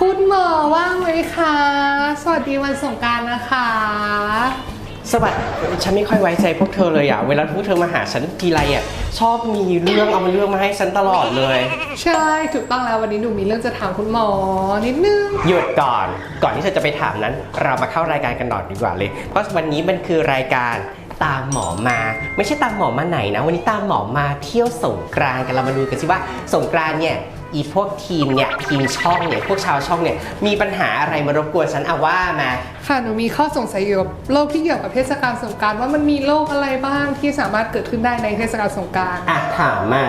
คุณหมอว่างไหมคะ สวัสดีวันสงกรารนะคะ สวัสดีฉันไม่ค่อยไว้ใจพวกเธอเลยอะเวลาพวกเธอมาหาฉันทีไรอะชอบมีเรื่องเอามาเรื่องมาให้ฉันตลอดเลย ใช่ถูกต้องแล้ววันนี้หนูมีเรื่องจะถามคุณหมอนิดนึง หยุดก่อน ก่อนที่เธอจะไปถามนั้น เรามาเข้ารายการกันหน่อยดีกว่าเลย เพราะวันนี้มันคือรายการตามหมอมา ไม่ใช่ตามหมอมาไหนนะ วันนี้ตามหมอมาเที่ยวสงกรานต์กันเรามาดูกันสิว่าสงกรานต์เนี่ย อีพวกทีมเนี่ยทีมช่องเนี่ยพวกชาวช่องเนี่ยมีปัญหาอะไรมารบกวนฉันเอาว่ามาค่ะหนูมีข้อสงสัยเกี่ยวกับโรคที่เกี่ยวกับเทศกาลสงกรารว่ามันมีโรคอะไรบ้างที่สามารถเกิดขึ้นได้ในเทศกาลสงกรารอะถามมา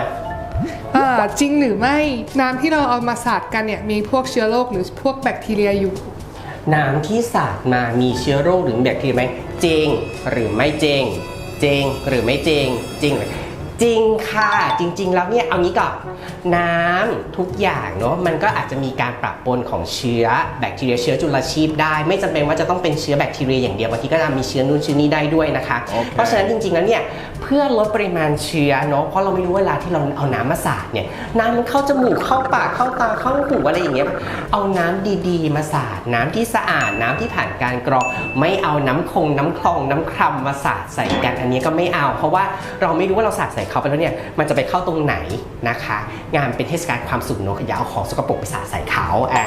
อ่าจริงหรือไม่น้ำที่เราเอามาสาดกันเนี่ยมีพวกเชื้อโรคหรือพวกแบคทีเรียอยู่น้ำที่สาดมามีเชื้อโรคหรือแบคทีเรียไหมจริงหรือไม่จริงจริงหรือไม่จริงจริงหรือ จริงค่ะ จริง ๆ แล้วเนี่ยเอางี้ก่อนน้ำทุกอย่างเนาะมันก็อาจจะมีการปรับปนของเชื้อแบคทีเรียเชื้อจุลชีพได้ ไม่จำเป็นว่าจะต้องเป็นเชื้อแบคทีเรียอย่างเดียวบางทีก็จะมีเชื้อนู่นเชื้อนี้ได้ด้วยนะคะ โอเค เพราะฉะนั้นจริงๆแล้วเนี่ยเพื่อลดปริมาณเชื้อเนาะเพราะเราไม่รู้เวลาที่เราเอาน้ำมาสาดเนี่ยน้ำมันเข้าจมูกเข้าปากเข้าตาเข้าหูอะไรอย่างเงี้ยเอาน้ำดีๆ มาสาดน้ำที่สะอาดน้ำที่ผ่านการกรองไม่เอาน้ำคงน้ำคลองน้ำคร่ำมาสาดใส่กันอันนี้ก็ไม่เอา เพราะว่าเราไม่รู้ว่าเราสาดใส่เขาไปแล้วเนี่ยมันจะไปเข้าตรงไหนนะคะ งานเป็นเทศกาลความสุขเนอะอย่าเอาของสกปรกไปสาดใส่เขาอ่า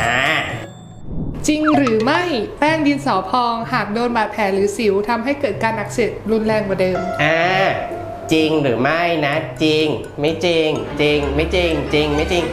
จริงหรือไม่แป้งดินสอพอง หากโดนบาดแผลหรือสิวทำให้เกิดการอักเสบรุนแรงกว่าเดิม อ่าจริงหรือไม่นะจริง ไม่จริง จริง ไม่จริง จริง ไม่จริง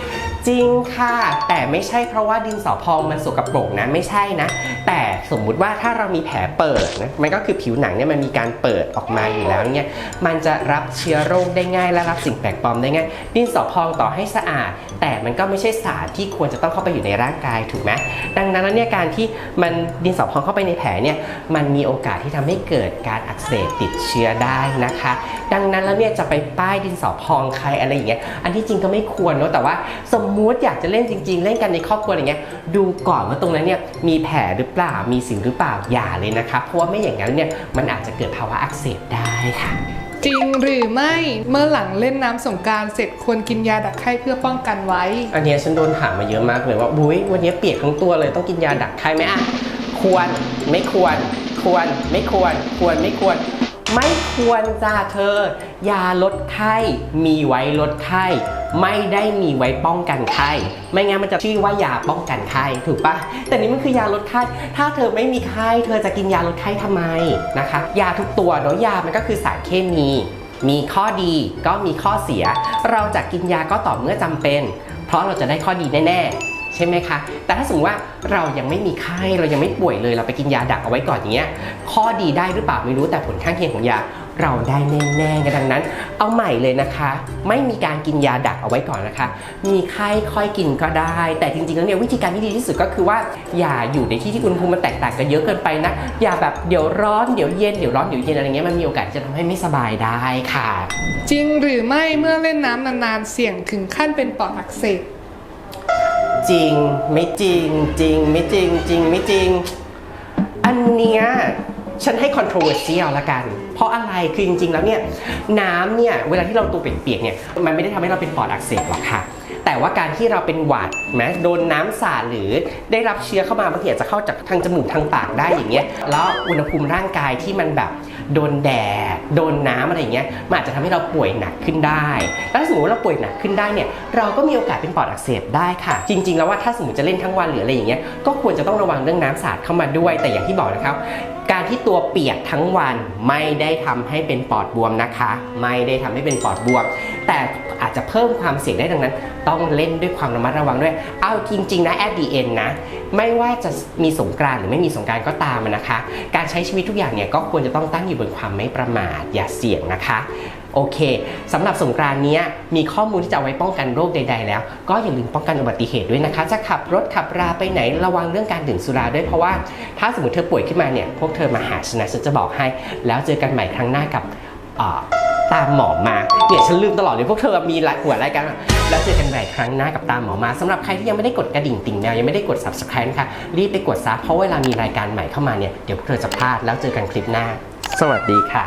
จริงค่ะ แต่ไม่ใช่เพราะว่าดินสอพองมันสกปรกนะไม่ใช่นะ แต่สมมุติว่าถ้าเรามีแผลเปิดนะมันก็คือผิวหนังเนี่ยมันมีการเปิดออกมาอยู่แล้วเนี่ยมันจะรับเชื้อโรคได้ง่าย และรับสิ่งแปลกปลอมได้ง่าย ดินสอพองต่อให้สะอาด แต่มันก็ไม่ใช่สารที่ควรจะต้องเข้าไปอยู่ในร่างกายถูกไหมดังนั้นแล้วเนี่ยการที่มันดินสอพองเข้าไปในแผลเนี่ยมันมีโอกาสที่ทำให้เกิดการอักเสบติดเชื้อได้นะคะ ดังนั้นแล้วเนี่ยจะไปป้ายดินสอพองใครอะไรอย่างเงี้ยอันที่จริงก็ไม่ควรเนอะแต่ว่าสมมุติอยากจะเล่นจริง ๆ เล่นกันในครอบครัวอะไรเงี้ยดูก่อนว่าตรงนั้นเนี่ยมีแผลหรือเปล่ามีสิวหรือเปล่าอย่าเลยนะคะเพราะว่าไม่อย่างนั้นเนี่ยมันอาจจะเกิดภาวะอักเสบได้ค่ะจริงหรือไม่เมื่อหลังเล่นน้ำสงกรารเสร็จควรกินยาดักไข้เพื่อป้องกันไว้ อันเนี้ยฉันโดนถามมาเยอะมากเลยว่าบุ้ยวันนี้เปียกทั้งตัวเลยต้องกินยาดักไข้ไหมอะควรไม่ควร ควรไม่ควร ควรไม่ควร ไม่ควรจ้าเธอ ยาลดไข้มีไว้ลดไข้ ไม่ได้มีไว้ป้องกันไข้ ไม่งั้นมันจะชื่อว่ายาป้องกันไข้ถูกปะแต่นี่มันคือยาลดไข้ ถ้าเธอไม่มีไข้เธอจะกินยาลดไข้ทำไมนะคะ ยาทุกตัวเนาะยามันก็คือสารเคมี มีข้อดีก็มีข้อเสีย เราจะกินยาก็ต่อเมื่อจำเป็น เพราะเราจะได้ข้อดีแน่ๆ ใช่ไหมคะ แต่ถ้าสมมติว่าเรายังไม่มีไข้เรายังไม่ป่วยเลยเราไปกินยาดักเอาไว้ก่อนอย่างเงี้ย ข้อดีได้หรือเปล่าไม่รู้แต่ผลข้างเคียงของยาเราได้แน่ๆกันดังนั้น เอาใหม่เลยนะคะ ไม่มีการกินยาดักเอาไว้ก่อนนะคะ มีไข้ค่อยกินก็ได้ แต่จริงๆแล้วเนี่ยวิธีการที่ดีที่สุดก็คือว่า อย่าอยู่ในที่ที่อุณหภูมิมันแตกต่างกันเยอะเกินไปนะ อย่าแบบเดี๋ยวร้อนเดี๋ยวเย็นเดี๋ยวร้อนเดี๋ยวเย็นอะไรเงี้ยมันมีโอกาสจะทำให้ไม่สบายได้ค่ะ จริงหรือไม่เมื่อเล่นน้ำนานๆเสี่ยงถึงขั้นเป็นปอดอักเสบ จริง ไม่จริง จริง ไม่จริง จริง ไม่จริง อันเนี้ยฉันให้ controversial ละกัน เพราะอะไร คือจริง ๆ แล้วเนี่ยน้ำเนี่ย เวลาที่เราตัวเปียกๆเนี่ย มันไม่ได้ทำให้เราเป็นปอดอักเสบหรอกค่ะ แต่ว่าการที่เราเป็นหวัดแม้โดนน้ำสาดหรือได้รับเชื้อเข้ามาบางทีอาจจะเข้าจากทางจมูกทางปากได้อย่างเงี้ย แล้วอุณหภูมิร่างกายที่มันแบบ โดนแดด โดนน้ำอะไรอย่างเงี้ยมันอาจจะทำให้เราป่วยหนักขึ้นได้ แล้วถ้าสมมติว่าเราป่วยหนักขึ้นได้เนี่ยเราก็มีโอกาสเป็นปอดอักเสบได้ค่ะ จริง ๆ แล้วว่าถ้าสมมติจะเล่นทั้งวันหรืออะไรอย่างเงี้ยก็ควรจะต้องระวังเรื่องน้ำสาดเข้ามาด้วยแต่อย่างที่บอกนะครับ การที่ตัวเปียกทั้งวันไม่ได้ทำให้เป็นปอดบวมนะคะ ไม่ได้ทำให้เป็นปอดบวม แต่อาจจะเพิ่มความเสี่ยงได้ดังนั้น ต้องเล่นด้วยความระมัดระวังด้วย เอาจริงๆนะแอดดีเอ็นนะ ไม่ว่าจะมีสงกรานหรือไม่มีสงกรานก็ตามนะคะ การใช้ชีวิตทุกอย่างเนี่ยก็ควรจะต้องตั้งอยู่บนความไม่ประมาทอย่าเสี่ยงนะคะ โอเคสำหรับสงกรานนี้มีข้อมูลที่จะเอาไว้ป้องกันโรคใด ๆ แล้ว ก็อย่าลืมป้องกันอุบัติเหตุด้วยนะคะ จะขับรถขับราไปไหนระวังเรื่องการดื่มสุราด้วยเพราะว่าถ้าสมมติเธอป่วยขึ้นมาเนี่ยพวกเธอมาหาฉันนะฉันจะบอกให้ แล้วเจอกันใหม่ครั้งหน้ากับตามหมอมาเนี่ยฉันลืมตลอดเลยพวกเธอมีหลายหัวรายการแล้วเจอกันใหม่ครั้งหน้ากับตามหมอมาสำหรับใครที่ยังไม่ได้กดกระดิ่งติ่งแมวยังไม่ได้กด subscribe นะคะรีบไปกดซะเพราะเวลามีรายการใหม่เข้ามาเนี่ยเดี๋ยวพวกเธอจะพลาดแล้วเจอกันคลิปหน้า สวัสดีค่ะ